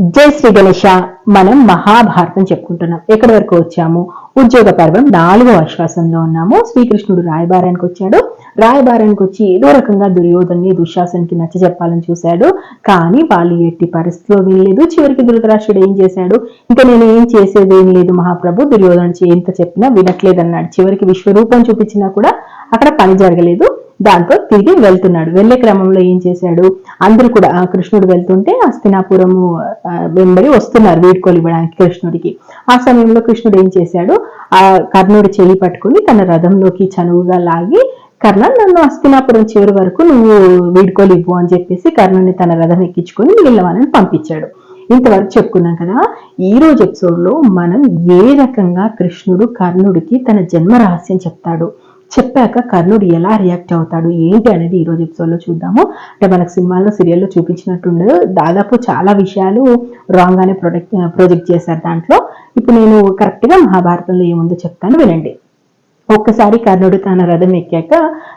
జై శ్రీ గణేష మనం మహాభారతం చెప్పుకుంటున్నాం. ఎక్కడి వరకు వచ్చాము? ఉద్యోగ పర్వం నాలుగో ఆశ్వాసంలో ఉన్నాము. శ్రీకృష్ణుడు రాయబారానికి వచ్చాడు. రాయబారానికి వచ్చి ఏదో రకంగా దుర్యోధన్ని దుశ్శాసనకి నచ్చ చెప్పాలని చూశాడు. కానీ వాళ్ళు ఎట్టి పరిస్థితిలో వినలేదు చివరికి ధృతరాష్ట్రుడు ఏం చేశాడు? ఇంకా నేను ఏం చేసేదేం లేదు మహాప్రభు. దుర్యోధన ఎంత చెప్పినా వినట్లేదు అన్నాడు చివరికి విశ్వరూపం చూపించినా కూడా అక్కడ పని జరగలేదు. దాంతో తిరిగి వెళ్తున్నాడు. వెళ్ళే క్రమంలో ఏం చేశాడు? అందరూ కూడా కృష్ణుడు వెళ్తుంటే అస్తినాపురము వెంబడి వస్తున్నారు వీడ్కోలు ఇవ్వడానికి కృష్ణుడికి. ఆ సమయంలో కృష్ణుడు ఏం చేశాడు? ఆ కర్ణుడి చెయ్యి పట్టుకుని తన రథంలోకి చనువుగా లాగి కర్ణ నన్ను హస్తినాపురం చివరి వరకు నువ్వు వీడ్కోలు ఇవ్వు అని చెప్పేసి కర్ణుని తన రథం ఎక్కించుకొని మిగిలిన వాళ్ళని పంపించాడు. ఇంతవరకు చెప్పుకున్నాం కదా ఈ రోజు ఎపిసోడ్లో మనం ఏ రకంగా కృష్ణుడు కర్ణుడికి తన జన్మ రహస్యం చెప్తాడు? చెప్పాక కర్ణుడు ఎలా రియాక్ట్ అవుతాడు ఏంటి అనేది ఈ రోజు చూద్దాము. అంటే మనకు సినిమాల్లో సీరియల్లో చూపించినట్టుండదు దాదాపు చాలా విషయాలు రాంగ్గానే ప్రొడక్ట్ ప్రొజెక్ట్ చేశారు దాంట్లో. ఇప్పుడు నేను కరెక్ట్గా మహాభారతంలో ఏముందో చెప్తాను వినండి. ఒక్కసారి కర్ణుడు తన రథం ఎక్కాక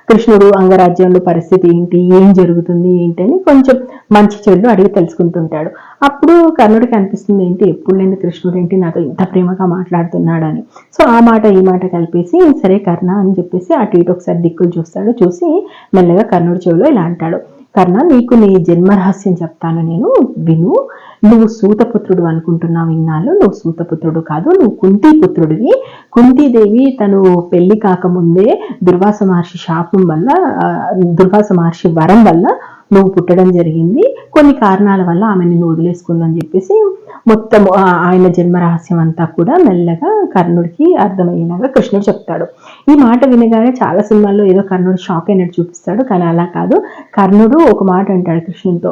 కృష్ణుడు అంగరాజ్యంలో పరిస్థితి ఏంటి? ఏం జరుగుతుంది? ఏంటని కొంచెం మంచి చెడు అడిగి తెలుసుకుంటుంటాడు. అప్పుడు కర్ణుడికి అనిపిస్తుంది ఏంటి? ఎప్పుడు లేని కృష్ణుడు ఏంటి? నాతో ఇంత ప్రేమగా మాట్లాడుతున్నాడని. సో ఆ మాట ఈ మాట కలిపేసి సరే కర్ణ అని చెప్పేసి అటు ఇటు ఒకసారి దిక్కులు చూస్తాడు. చూసి మెల్లగా కర్ణుడి చెవిలో ఇలా అంటాడు. కర్ణ నీకు నీ జన్మరహస్యం చెప్తాను నేను విను. నువ్వు సూతపుత్రుడు అనుకుంటున్నావు ఇన్నాళ్ళు నువ్వు సూతపుత్రుడు కాదు నువ్వు కుంతీపుత్రుడివి. కుంతీదేవి తను పెళ్ళి కాకముందే దుర్వాస మహర్షి శాపం వల్ల దుర్వాస మహర్షి వరం వల్ల నువ్వు పుట్టడం జరిగింది. కొన్ని కారణాల వల్ల ఆమె నిన్ను వదిలేసుకుందని చెప్పేసి మొత్తం ఆయన జన్మ రహస్యం అంతా కూడా మెల్లగా కర్ణుడికి అర్థమయ్యేలాగా కృష్ణుడు చెప్తాడు. ఈ మాట వినగానే చాలా సినిమాల్లో ఏదో కర్ణుడు షాక్ అయినట్టు చూపిస్తాడు కానీ అలా కాదు. కర్ణుడు ఒక మాట అంటాడు కృష్ణుడితో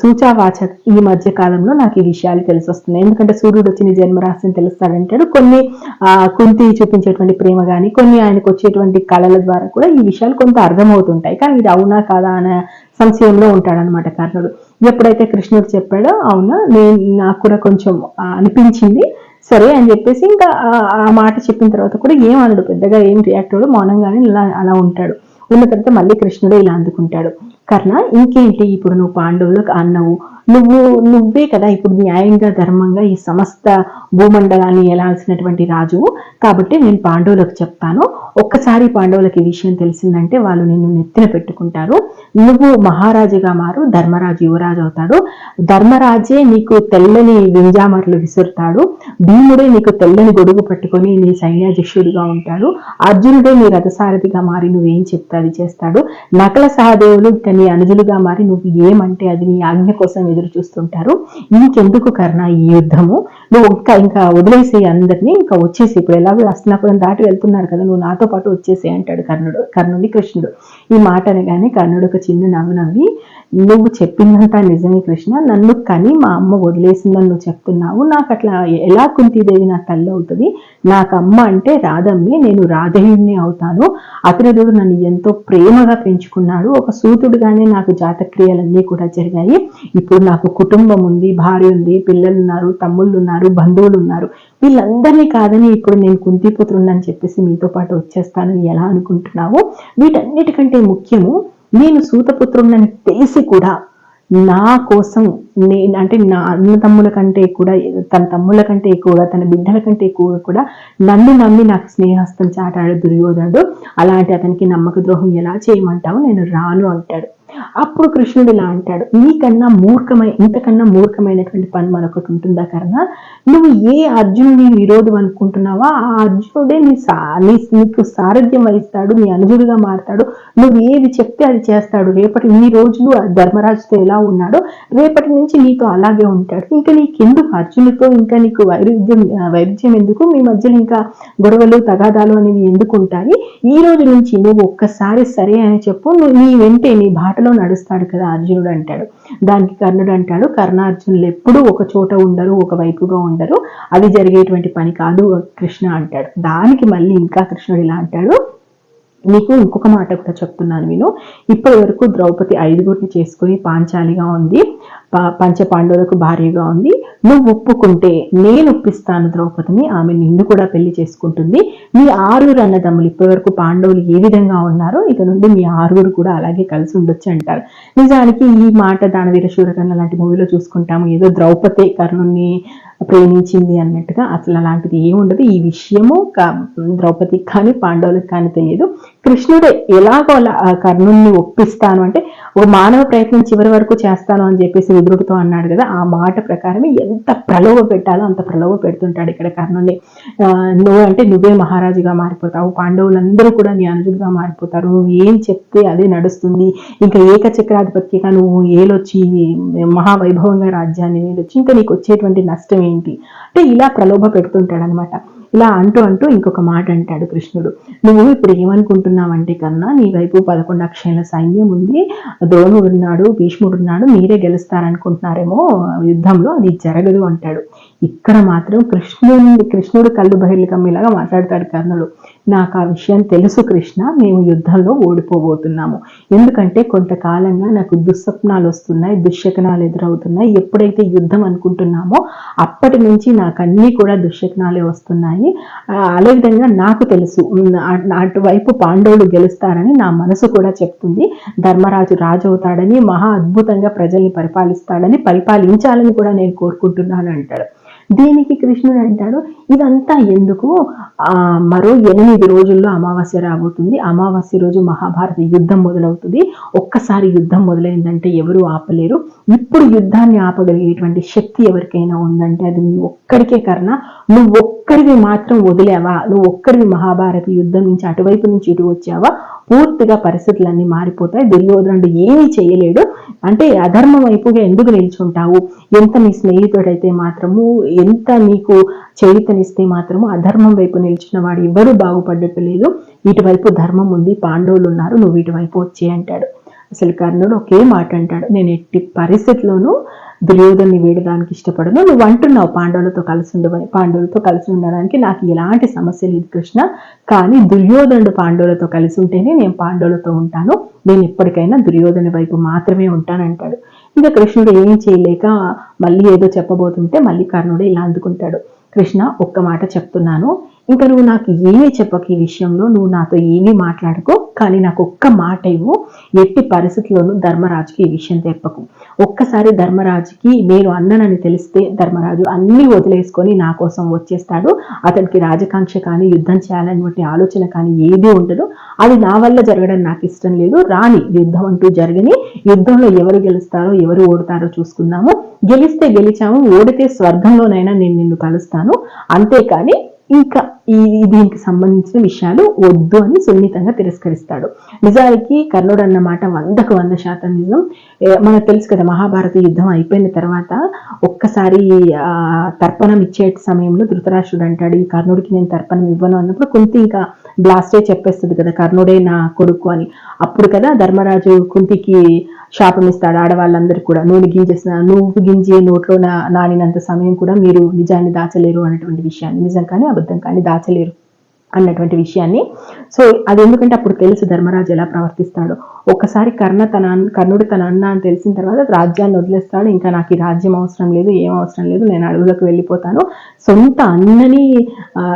సూచావాచ ఈ మధ్య కాలంలో నాకు ఈ విషయాలు తెలిసి వస్తున్నాయి. ఎందుకంటే సూర్యుడు వచ్చిన నీ జన్మరహస్యం తెలుస్తాడంటాడు కొన్ని ఆ, కుంతి చూపించేటువంటి ప్రేమ కానీ కొన్ని ఆయనకు వచ్చేటువంటి కళల ద్వారా కూడా ఈ విషయాలు కొంత అర్థమవుతుంటాయి. కానీ ఇది అవునా కాదా అనే సంశయంలో ఉంటాడనమాట కర్ణుడు. ఎప్పుడైతే కృష్ణుడు చెప్పాడో అవునా నేను నాకు కూడా కొంచెం అనిపించింది. సరే అని చెప్పేసి ఇంకా ఆ- ఆ మాట చెప్పిన తర్వాత కూడా ఏం అనడు పెద్దగా ఏం రియాక్ట్ అవ్వడు మౌనంగానే ఇలా అలా ఉంటాడు. ఉన్న తర్వాత మళ్ళీ కృష్ణుడే ఇలా అందుకుంటాడు. కర్ణ ఇంకేంటి ఇప్పుడు నువ్వు పాండవులకు అన్నవు నువ్వు నువ్వే కదా ఇప్పుడు న్యాయంగా ధర్మంగా ఈ సమస్త భూమండలాన్ని ఎలాల్సినటువంటి రాజువు కాబట్టి నేను పాండవులకు చెప్తాను. ఒక్కసారి పాండవులకి ఈ విషయం తెలిసిందంటే వాళ్ళు నిన్ను నెత్తిన పెట్టుకుంటారు. నువ్వు మహారాజుగా మారు ధర్మరాజు యువరాజు అవుతాడు. ధర్మరాజే నీకు తెల్లని వింజామర్లు విసురుతాడు. భీముడే నీకు తెల్లని గొడుగు పట్టుకొని నీ సైన్యాధ్యక్షుడిగా ఉంటాడు. అర్జునుడే నీ రథసారథిగా మారి నువ్వేం చెప్తే అది చేస్తాడు. నకల సహదేవులు ఇక నీ అనుజులుగా మారి నువ్వు ఏమంటే అది నీ ఆజ్ఞ కోసం ఎదురు చూస్తుంటారు. ఇంకెందుకు కర్ణ ఈ యుద్ధము? నువ్వు ఇంకా ఇంకా వదిలేసి అందరినీ ఇంకా వచ్చేసి ఇప్పుడు ఎలాగో హస్తినాపురం దాటి వెళ్తున్నారు కదా నువ్వు నాతో పాటు వచ్చేసి అంటాడు కర్ణుడు కర్ణుడి కృష్ణుడు. ఈ మాట అనగానే కర్ణుడు ఒక చిన్న నవ్వు నవ్వి నువ్వు చెప్పిందంతా నిజమే కృష్ణ నన్ను కని మా అమ్మ వదిలేసిందని నువ్వు చెప్తున్నావు. నాకు అట్లా ఎలా కుంతీదేవి నా తల్లి అవుతుంది? నాకు అమ్మ అంటే రాధమ్మే నేను రాధేయుణ్ణి అవుతాను. అతనుడు నన్ను ఎంతో ప్రేమగా పెంచుకున్నాడు. ఒక సూతుడుగానే నాకు జాతక్రియలన్నీ కూడా జరిగాయి. ఇప్పుడు నాకు కుటుంబం ఉంది భార్య ఉంది పిల్లలు ఉన్నారు తమ్ముళ్ళు ఉన్నారు బంధువులు ఉన్నారు. వీళ్ళందరినీ కాదని ఇప్పుడు నేను కుంతిపోతున్నానని చెప్పేసి మీతో పాటు వచ్చేస్తానని ఎలా అనుకుంటున్నావు వీటన్నిటికంటే ముఖ్యము నేను సూతపుత్రుడిని తెలిసి కూడా నా కోసం నేను అంటే నా అన్న తమ్ముల కంటే కూడా తన తమ్ముల కంటే ఎక్కువగా తన బిడ్డల కంటే ఎక్కువగా కూడా నన్ను నమ్మి నాకు స్నేహస్తం చాటాడు దుర్యోధనుడు. అలాంటి అతనికి నమ్మక ద్రోహం ఎలా చేయమంటావు? నేను రాను అంటాడు. అప్పుడు కృష్ణుడు ఇలా అంటాడు నీకన్నా మూర్ఖమై ఇంతకన్నా మూర్ఖమైనటువంటి పని మరొకటి ఉంటుందా కర్ణ? నువ్వు ఏ అర్జునుని విరోధం అనుకుంటున్నావా? ఆ అర్జునుడే నీ సా నీ నీకు సారథ్యం వహిస్తాడు నీ అనుజుడిగా మారతాడు. నువ్వు ఏది చెప్తే అది చేస్తాడు. రేపటి నీ రోజులు ధర్మరాజుతో ఎలా ఉన్నాడో రేపటి నుంచి నీతో అలాగే ఉంటాడు. ఇంకా నీకెందుకు అర్జునుడితో? ఇంకా నీకు వైరుధ్యం వైరుధ్యం ఎందుకు? మీ మధ్యలో ఇంకా గొడవలు తగాదాలు అనేవి ఎందుకు ఉంటాయి? ఈ రోజు నుంచి నువ్వు ఒక్కసారి సరే అని చెప్పు. నువ్వు నీ వెంటే నీ బాటలో నడుస్తాడు కదా అర్జునుడు అంటాడు. దానికి కర్ణుడు అంటాడు కర్ణార్జునులు ఎప్పుడూ ఒక చోట ఉండరు ఒక వైపుగా ఉండరు. అది జరిగేటువంటి పని కాదు కృష్ణ అంటాడు. దానికి మళ్ళీ ఇంకా కృష్ణుడు ఇలా అంటాడు మీకు ఇంకొక మాట కూడా చెప్తున్నాను నేను ఇప్పటి వరకు ద్రౌపది ఐదుగురిని చేసుకుని పాంచాలిగా ఉంది. పంచ పాండవులకు భార్యగా ఉంది. నువ్వు ఒప్పుకుంటే నేను ఒప్పిస్తాను ద్రౌపదిని. ఆమె నిన్ను కూడా పెళ్ళి చేసుకుంటుంది. మీ ఆరుగురు అన్నదమ్ములు ఇప్పటి వరకు పాండవులు ఏ విధంగా ఉన్నారో ఇక నుండి మీ ఆరుగురు కూడా అలాగే కలిసి ఉండొచ్చు అంటారు. నిజానికి ఈ మాట దానవీర శూరకర్ణ లాంటి మూవీలో చూసుకుంటాము. ఏదో ద్రౌపది కర్ణుని ప్రేమించింది అన్నట్టుగా అసలు అలాంటిది ఏముండదు. ఈ విషయము ద్రౌపదికి కానీ పాండవులకు కానీ తెలియదు. కృష్ణుడే ఎలాగో అలా ఆ కర్ణుణ్ణి ఒప్పిస్తాను అంటే ఓ మానవ ప్రయత్నం చివరి వరకు చేస్తాను అని చెప్పేసి విదురుడితో అన్నాడు కదా ఆ మాట ప్రకారమే ఎంత ప్రలోభ పెట్టాలో అంత ప్రలోభ పెడుతుంటాడు ఇక్కడ కర్ణుని నువ్వు అంటే నువ్వే మహారాజుగా మారిపోతావు పాండవులందరూ కూడా నీ అనుజుడిగా మారిపోతారు నువ్వు ఏం చెప్తే అదే నడుస్తుంది ఇంకా ఏకచక్రాధిపత్యగా నువ్వు ఏలొచ్చి మహావైభవంగా రాజ్యాన్ని ఏలొచ్చి ఇంకా నీకు వచ్చేటువంటి నష్టం ఏంటి? అంటే ఇలా ప్రలోభ పెడుతుంటాడు అనమాట ఇలా అంటూ అంటూ ఇంకొక మాట అంటాడు కృష్ణుడు. నువ్వు ఇప్పుడు ఏమనుకుంటున్నావంటే కన్నా నీ వైపు పదకొండు అక్షయాల సైన్యం ఉంది ద్రోణుడు ఉన్నాడు భీష్ముడు ఉన్నాడు మీరే గెలుస్తారనుకుంటున్నారేమో యుద్ధంలో అది జరగదు అంటాడు. ఇక్కడ మాత్రం కృష్ణుని కృష్ణుడు కళ్ళు బహిర్లు కమ్మేలాగా మాట్లాడతాడు కర్ణుడు. నాకు ఆ విషయం తెలుసు కృష్ణ మేము యుద్ధంలో ఓడిపోబోతున్నాము. ఎందుకంటే కొంతకాలంగా నాకు దుస్వప్నాలు వస్తున్నాయి దుశ్శకనాలు ఎదురవుతున్నాయి. ఎప్పుడైతే యుద్ధం అనుకుంటున్నామో అప్పటి నుంచి నాకు అన్నీ కూడా దుశ్శకనాలే వస్తున్నాయి. ఆ, అదేవిధంగా నాకు తెలుసు అటువైపు పాండవులు గెలుస్తారని నా మనసు కూడా చెప్తుంది. ధర్మరాజు రాజు అవుతాడని మహా అద్భుతంగా ప్రజల్ని పరిపాలిస్తాడని పరిపాలించాలని కూడా నేను కోరుకుంటున్నాను అంటాడు. దీనికి కృష్ణుడు అంటాడు? ఇదంతా ఎందుకు? ఆ మరో ఎనిమిది రోజుల్లో అమావాస్య రాబోతుంది. అమావాస్య రోజు మహాభారత యుద్ధం మొదలవుతుంది. ఒక్కసారి యుద్ధం మొదలైందంటే ఎవరు ఆపలేరు. ఇప్పుడు యుద్ధాన్ని ఆపగలిగేటువంటి శక్తి ఎవరికైనా ఉందంటే అది నీ ఒక్కడికే కర్ణ. నువ్వు ఒక్కడివి మాత్రం వదిలేవా? నువ్వు ఒక్కడివి మహాభారత యుద్ధం నుంచి అటువైపు నుంచి ఇటు వచ్చావా? పూర్తిగా పరిస్థితులన్నీ మారిపోతాయి. దుర్యోధనుడు ఏమీ చేయలేడు. అంటే అధర్మం వైపుగా ఎందుకు నిల్చుంటావు? ఎంత నీ స్నేహితుడైతే మాత్రము ఎంత నీకు చేయుతనిస్తే మాత్రము అధర్మం వైపు నిల్చున్న వాడు ఎవరు బాగుపడ్డట్టు లేదు. ఇటువైపు ధర్మం ఉంది పాండవులు ఉన్నారు నువ్వు ఇటువైపు వచ్చే అంటాడు. అసలు కర్ణుడు ఒకే మాట అంటాడు నేను ఎట్టి పరిస్థితిలోనూ దుర్యోధన్ని వేడడానికి ఇష్టపడను. నువ్వు అంటున్నావు పాండవులతో కలిసి ఉండవని పాండవులతో కలిసి ఉండడానికి నాకు ఎలాంటి సమస్య లేదు కృష్ణ. కానీ దుర్యోధనుడు పాండవులతో కలిసి ఉంటేనే నేను పాండవులతో ఉంటాను. నేను ఎప్పటికైనా దుర్యోధన వైపు మాత్రమే ఉంటానంటాడు. ఇంకా కృష్ణుడు ఏం చేయలేక మళ్ళీ ఏదో చెప్పబోతుంటే మళ్ళీ కర్ణుడు ఇలా అందుకుంటాడు. కృష్ణ ఒక్క మాట చెప్తున్నాను. ఇంకా నువ్వు నాకు ఏమీ చెప్పకు ఈ విషయంలో నువ్వు నాతో ఏమీ మాట్లాడుకో కానీ నాకు ఒక్క మాట ఇవ్వు. ఎట్టి పరిస్థితుల్లోనూ ధర్మరాజుకి ఈ విషయం తెప్పకు. ఒక్కసారి ధర్మరాజుకి నేను అన్ననని తెలిస్తే ధర్మరాజు అన్నీ వదిలేసుకొని నా కోసం వచ్చేస్తాడు. అతనికి రాజకాంక్ష కానీ యుద్ధం చేయాలనేటువంటి ఆలోచన కానీ ఏదీ ఉండదు. అది నా వల్ల జరగడం నాకు ఇష్టం లేదు. రాని యుద్ధం అంటూ జరగని యుద్ధంలో ఎవరు గెలుస్తారో ఎవరు ఓడతారో చూసుకుందాము. గెలిస్తే గెలిచాము ఓడితే స్వర్గంలోనైనా నేను నిన్ను కలుస్తాను. అంతేకాని ఇంకా ఈ దీనికి సంబంధించిన విషయాలు వద్దు అని సున్నితంగా తిరస్కరిస్తాడు. నిజానికి కర్ణుడు అన్న మాట వందకు వంద శాతం నిజం. మనకు తెలుసు కదా మహాభారత యుద్ధం అయిపోయిన తర్వాత ఒక్కసారి ఆ, తర్పణం ఇచ్చే సమయంలో ధృతరాష్ట్రుడు అంటాడు ఈ కర్ణుడికి నేను తర్పణం ఇవ్వను అన్నప్పుడు కుంతి ఇంకా బ్లాస్టే చెప్పేస్తుంది కదా కర్ణుడే నా కొడుకు అని. అప్పుడు కదా ధర్మరాజు కుంతికి శాపం ఇస్తాడు ఆడవాళ్ళందరూ కూడా నూనె గింజేసిన నువ్వు గింజే నోట్లో నానినంత సమయం కూడా మీరు నిజాన్ని దాచలేరు అనేటువంటి విషయాన్ని. నిజం కానీ అబద్ధం కానీ దాచలేరు అన్నటువంటి విషయాన్ని. సో అది ఎందుకంటే అప్పుడు తెలుసు ధర్మరాజు ఎలా ప్రవర్తిస్తాడో. ఒక్కసారి కర్ణ తన కర్ణుడు తన అన్న అని తెలిసిన తర్వాత రాజ్యాన్ని వదిలేస్తాడు. ఇంకా నాకు ఈ రాజ్యం అవసరం లేదు ఏం అవసరం లేదు నేను అడవులకు వెళ్ళిపోతాను. సొంత అన్నని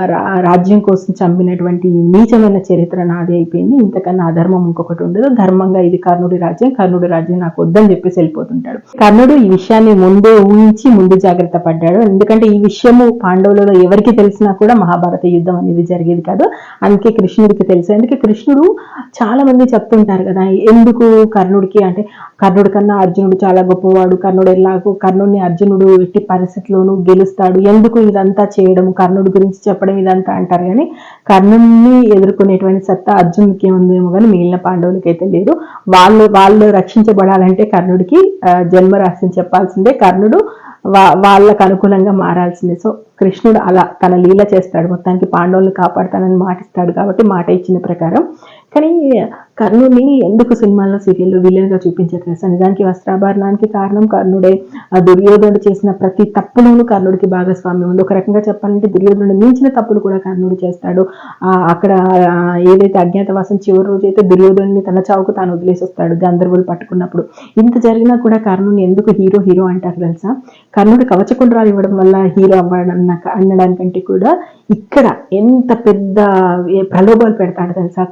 రా- రాజ్యం కోసం చంపినటువంటి నీచమైన చరిత్ర నాది అయిపోయింది. ఇంతకన్నా అధర్మం ఇంకొకటి ఉండదు. ధర్మంగా ఇది కర్ణుడి రాజ్యం కర్ణుడి రాజ్యం నాకు వద్దని చెప్పేసి వెళ్ళిపోతుంటాడు. కర్ణుడు ఈ విషయాన్ని ముందే ఊహించి ముందు జాగ్రత్త పడ్డాడు. ఎందుకంటే ఈ విషయము పాండవులలో ఎవరికి తెలిసినా కూడా మహాభారత యుద్ధం అనేది జరిగేది కాదు. అందుకే కృష్ణుడికి తెలుసు. అందుకే కృష్ణుడు చాలా మంది చెప్తుంటారు కదా ఎందుకు కర్ణుడికి అంటే కర్ణుడి కన్నా అర్జునుడు చాలా గొప్పవాడు కర్ణుడు ఎలాగో కర్ణుడిని అర్జునుడు ఎట్టి పరిస్థితిలోనూ గెలుస్తాడు. ఎందుకు ఇదంతా చేయడం? కర్ణుడి గురించి చెప్పడం ఇదంతా అంటారు కానీ కర్ణుడిని ఎదుర్కొనేటువంటి సత్తా అర్జునుడికి ఉందేమో కానీ మిగిలిన పాండవులకి అయితే లేదు. వాళ్ళు వాళ్ళు రక్షించబడాలంటే కర్ణుడికి జన్మ రహస్యం చెప్పాల్సిందే. కర్ణుడు వా వాళ్ళకు అనుకూలంగా మారాల్సిందే. సో కృష్ణుడు అలా తన లీల చేస్తాడు. మొత్తానికి పాండవులను కాపాడుతానని మాటిస్తాడు కాబట్టి మాట ఇచ్చిన ప్రకారం. కానీ కర్ణుడిని ఎందుకు సినిమాల్లో సీరియల్లో విలన్గా చూపించారు తెలుసా? నిజానికి వస్త్రాభరణానికి కారణం కర్ణుడే. ఆ దుర్యోధనుడు చేసిన ప్రతి తప్పులోనూ కర్ణుడికి భాగస్వామ్యం ఉంది. ఒక రకంగా చెప్పాలంటే దుర్యోధనుడు మించిన తప్పులు కూడా కర్ణుడు చేస్తాడు. ఆ అక్కడ ఏదైతే అజ్ఞాతవాసం చివరి రోజు అయితే దుర్యోధనుని తన చావుకు తాను వదిలేసి వస్తాడు గంధర్వులు పట్టుకున్నప్పుడు. ఇంత జరిగినా కూడా కర్ణుని ఎందుకు హీరో హీరో అంటారు తెలుసా? కర్ణుడు కవచకుండ్రాలు ఇవ్వడం వల్ల హీరో అవ్వడం అనడానికంటే కూడా ఇక్కడ ఎంత పెద్ద ప్రలోభాలు పెడతాడు తెలుసా?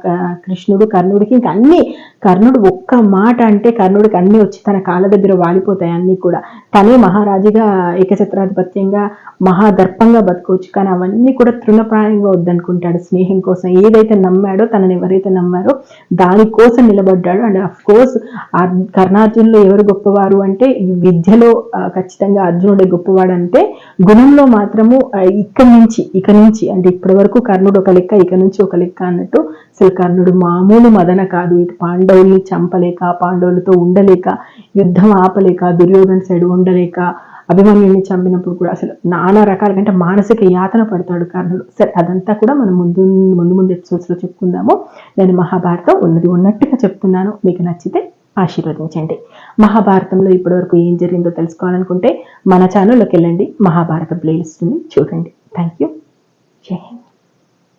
కృష్ణుడు కర్ణుడికి నీకు అన్ని కర్ణుడు ఒక్క మాట అంటే కర్ణుడికి అన్ని వచ్చి తన కాళ్ళ దగ్గర వాలిపోతాయి అన్ని కూడా. తనే మహారాజుగా ఏకఛత్రాధిపత్యంగా మహాదర్పంగా బతకవచ్చు. కానీ అవన్నీ కూడా తృణప్రాయంగా వద్దనుకుంటాడు స్నేహం కోసం. ఏదైతే నమ్మాడో తనని ఎవరైతే నమ్మారో దానికోసం నిలబడ్డాడు. అండ్ అఫ్ కోర్స్ కర్ణార్జునులో ఎవరు గొప్పవారు అంటే విద్యలో ఖచ్చితంగా అర్జునుడే గొప్పవాడు అంటే గుణంలో మాత్రము ఇక్కడి నుంచి ఇక నుంచి అంటే ఇప్పటి వరకు కర్ణుడు ఒక లెక్క ఇక నుంచి ఒక లెక్క అన్నట్టు అసలు కర్ణుడు మామూలు మదన కాదు. ఇటు పాండవుల్ని చంపలేక పాండవులతో ఉండలేక యుద్ధం ఆపలేక దుర్యోధన సైడ్ ఉండలేక అభిమన్యుని చంపినప్పుడు కూడా అసలు నానా రకాలుగా కంటే మానసిక యాతన పడతాడు కర్ణుడు. సరే అదంతా కూడా మనం ముందు ముందు ముందు ఎపిసోడ్స్లో చెప్పుకుందాము. నేను మహాభారతం ఉన్నది ఉన్నట్టుగా చెప్తున్నాను. మీకు నచ్చితే ఆశీర్వదించండి. మహాభారతంలో ఇప్పటివరకు ఏం జరిగిందో తెలుసుకోవాలనుకుంటే మన ఛానల్లోకి వెళ్ళండి. మహాభారత ప్లేలిస్ట్ని చూడండి. థ్యాంక్ యూ జై హింద్.